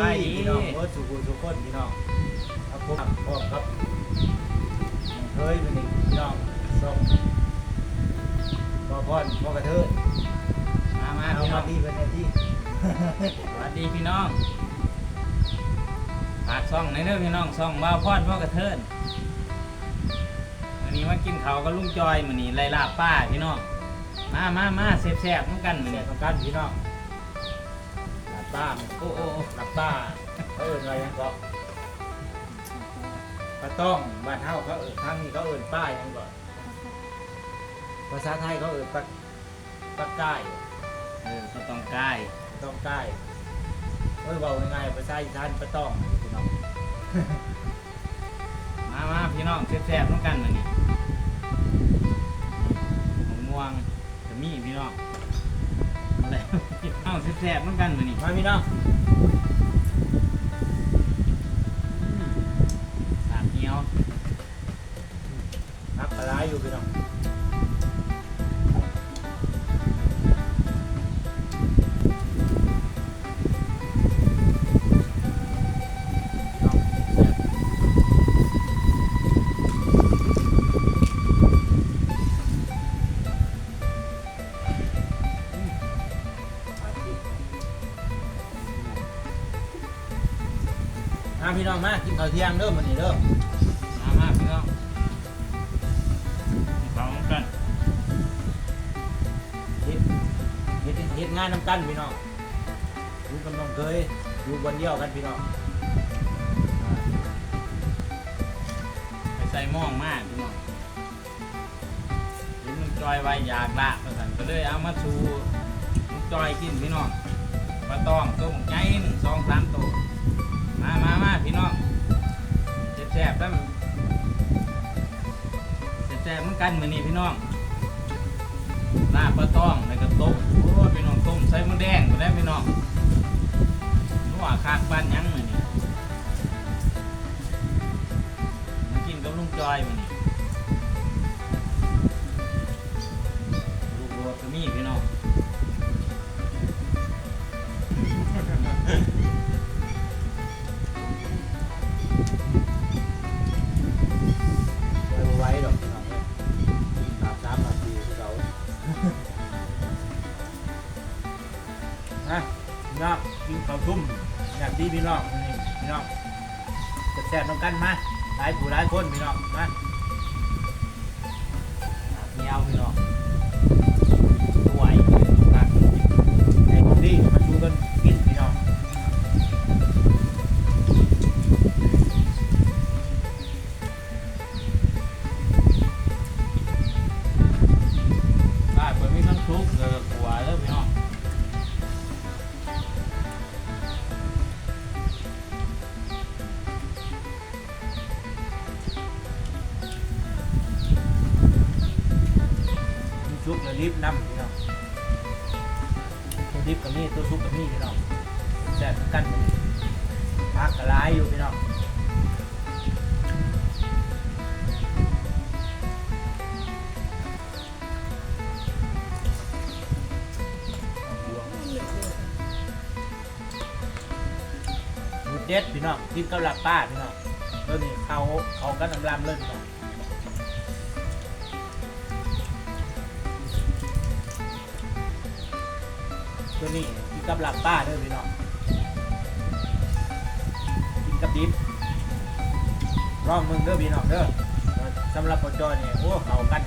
บายดีพี่น้องโอ้สุขุสุขคนพี่น้องครับผมพร้อมครับเฮ้ยเป็นอีกพี่น้องส่งพ่อพ่อนพ่อกระเทิดมามาเอาพี่น้มาองดีเป็นไงที่สวัสดีพี่น้องฝากซ่องในอยเด้อพี่น้องซ่องบ่าวพอดพ่อกระเทินวันนี้มากินเขาวกับลุงจอยมื้อนี้ไล่ลาบป้าพี่น้องมามามาแซ่บๆเหมือนกันมื้อเสียนี้องกันพี่น้อง บป้าโอ้โอ้โอ้หลับป้าเขาเอินอะไรยังก็ปลาต้องบ้านเฮาเขาเอินทางนี้เขาเอินป้ายังก่อนภาษาไทยเขาเอินปลาปลาใกล้เออก็ต้องกายต้องใกล้เอ้ยเบาง่ายๆภาษาอีสานปลาต้องพี่น้องมามาพี่น้องแซ่บๆเหมือนกันมื้อนี้มะม่วงจะมีพี่น้อง อะไรพี่น้องแซ่บๆเหมือนกันมื้อนี้มาพี่น้องสามเหี่ยวนับปลาร้าอยู่พี่น้อง น้องมากินข้าวเที่ยงเด้อมื้อนี้เด้อมามาพี่น้องกินข้าวเหมือนกันเฮ็ดเฮ็ดเฮ็ดงานนำกันพี่น้องอยู่กำลังเคยอยู่บนเดียวกันพี่น้องไปใส่หม้องมากพี่น้องเห็นลุงจอยไว้อยากละประสันก็เลยเอามาชูลุงจอยกินพี่น้องปลาตองตัวหมกใหญ่หนึ่งสองสามตัว มามาพี่น้องแซ่บๆแล้วแซ่บๆมันกันเหมือนนี่พี่น้องลาบปลาตองในกระต้มโอ้ยพี่น้องต้มใส่มะแดงมดแล้วพี่น้องนัวคากบ้านยังเหมือนนี่กินกับลุงจอยเหมือนนี่ บที่พี่น้องนี่พี่น้องจะแซ่บน้องกันมาหลายผู้หลายคนพี่น้องมาเมียวพี่น้อง พี่น้องแซ่บกันพักกระไรอยู่พี่น้องหมูเด็ดพี่น้องกินกับลับป้าพี่น้องแล้วนี่เขาเขาก็น้ำลำเลยพี่น้องตัวนี้ กับหลับป้าเด้อพี่น้องกินกับดิบร่องมึงเด้อพี่น้องเด้อสำหรับปจอเนี่ยโอ้เขากัน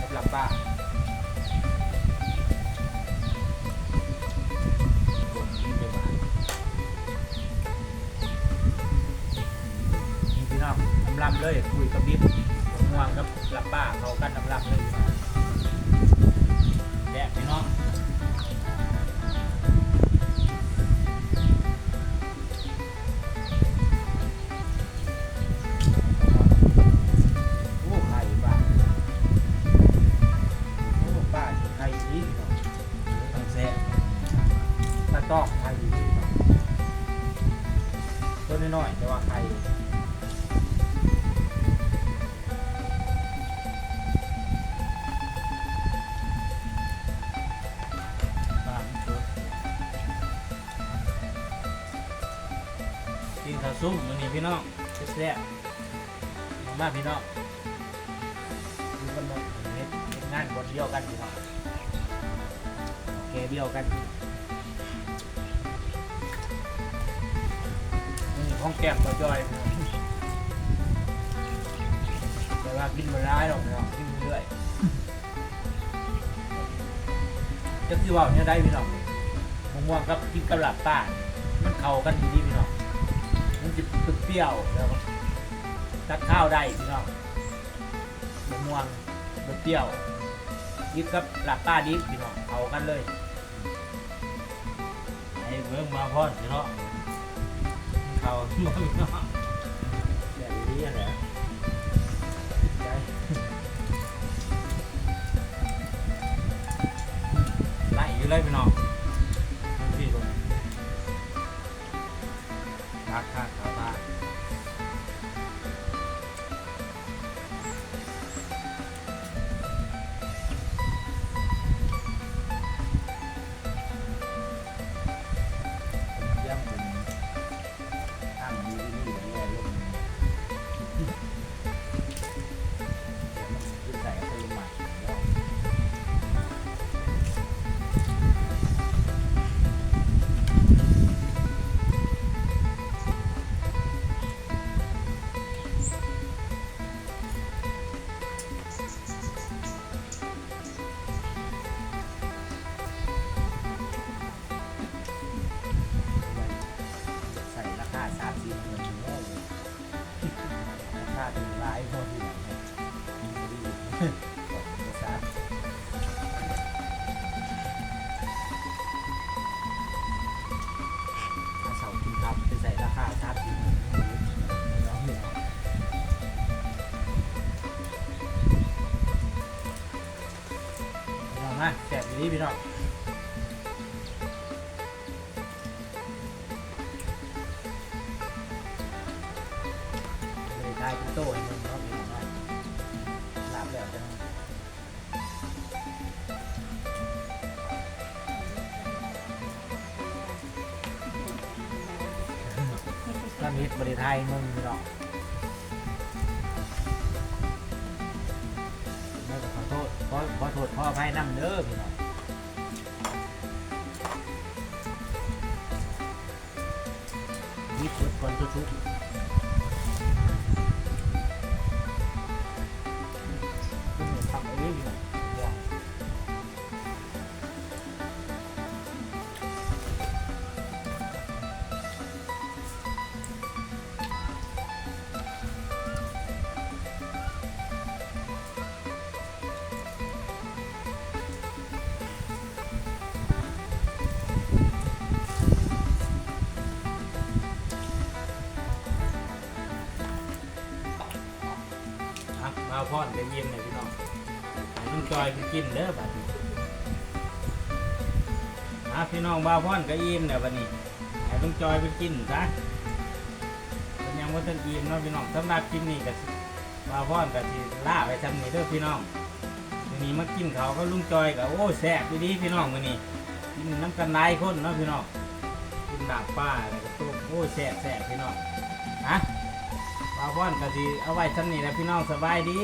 กับหลับป้านี่พี่น้องน้ำลำเลยคุยกับดิบง่วงกับหลับป้าเขากันน้ำลำเลยาซุ่มมื้อนี้พี่น้องแซ่บมามาพี่น้องดูกันมาเฮ็ดเฮ็ดงานบนเดียวกันพี่น้องโอเคเดียวกันนี่ของแก้มก็จอยแต่ว่ากินมาร้ายหรอกพี่น้องกินเรื่อยจะคือว่าเนี่ยได้พี่น้องมะม่วงกับกินกับหลับป้ามันเข้ากันดีพี่น้อง ปรี้ยวแล้วก็ตักข้าวได้พี่น้องมะม่วงมะเปรี้ยวยิบกับหลับป้าดิบพี่น้องเอากันเลยไอ้เบิ่งมาพอดพี่น้องเขาพี่น้องแบบนี้แหละได้ไล่อยู่เลยพี่น้องพี่ตรงคักคักเขาตาคาถึงร้ายพอดีนะดีบอกภาษาถ้าเสากินครับไปใส่ราคาสามสี่หมื่นน้องหนึ่งเอามาแจกดีพี่น้อง ถ้ามีบริไทยมึงพี่น้องไม่ขอโทษขอขอโทษพ่ออภัยน้ำเด้อพี่น้องยิบเบิดคนชุก จอยไปกินเด้อบัดนี้อะพี่น้องบาวพอนก็อิ่มเนี่ยบัดนี้ให้ลุงจอยไปกินซะเป็นยังว่าท่านอิ่มเนาะพี่น้องสำหรับกินนี่ก็สิบาวพอนก็สิล่าไปทำนี่เด้อพี่น้องมื้อนี้มากินเขาก็ลุงจอยก็โอ้แซ่บดีพี่น้องมื้อนี้กินน้ำกันหลายคนเนาะพี่น้องกินดาบป้าแล้วก็ต้มโอ้แซ่บแซ่บพี่น้องฮะปลาพ่อนก็สิเอาไว้ชั้นนี้นะพี่น้องสบายดี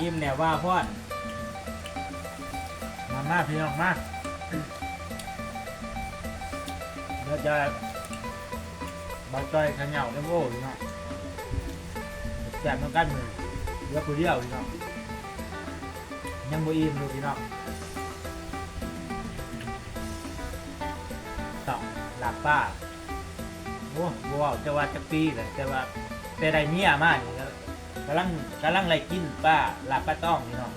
อิ่มเนี่ยว่าพ่อนมามาพี่น้องมาเดี๋ยวจะบาใจอยขันเหยากันโว้พี่น้องแจกน้ำกันมือเหลือกูเดียวพี่น้องยังบ่อิ่มเลยพี่น้องต่อหลับป้าโอ้บ่เว้าจะว่าจะปีแต่แต่ว่าแต่ได้เมียมากนี่ก็กำลังกำลังไล่กินป้าหลับป้าต้องพี่น้อง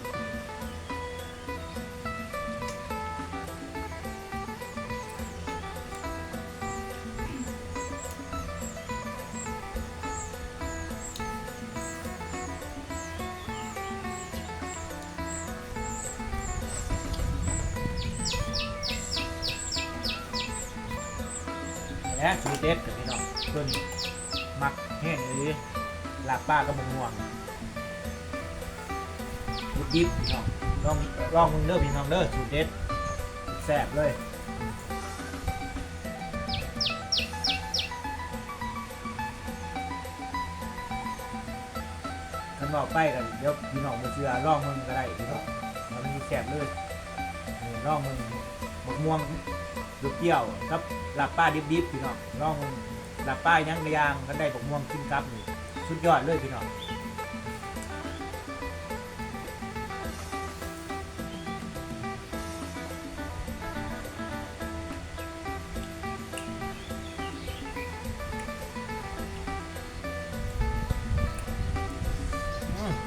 และสูตรเด็ดกับพี่น้องเพิ่นมักแห้งหรือ ลาบป้ากับมะง่วงมุดดิบพี่น้องลองลองมึงเด้อพี่น้องเด้อสูตรเด็ดแซ่บเลยคันบอกไปกันเดี๋ยวพี่น้องมาเชื่อลองมึงก็ได้พี่น้องมันมีแสบเลยลองมึงมะง่วงดูเปรี้ยวครับลาบป้าดิบดิบพี่น้องลองมึงลาบป้ายังกระยางกันได้มะม่วงขึ้นครับนี่ สุดยอดเลยพี่น้อง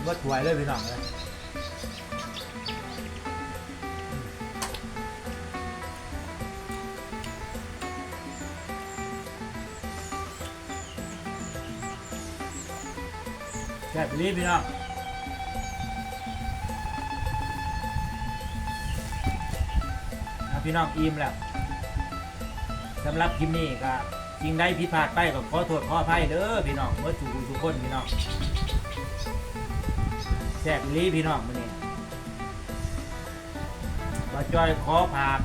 รสถวยเลยพี่น้องเลย ซ่บรีพี่น้องพี่น้องอิ่มแล้วสำหรับคลิปนี้ก็จริงได้ผิดพลาดไปก็ขอโทษขออภัยเด้อพี่น้องเมื่อสู่ทุกคนพี่น้องแซ่บรีพี่น้องมื้อนี้บ่จอยขอฝาก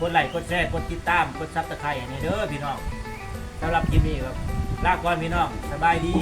กดไลค์กดแชร์กดติดตามกดซับสไครต์ให้เด้อพี่น้องสำหรับคลิปนี้ครับลาก่อนพี่น้องสบายดี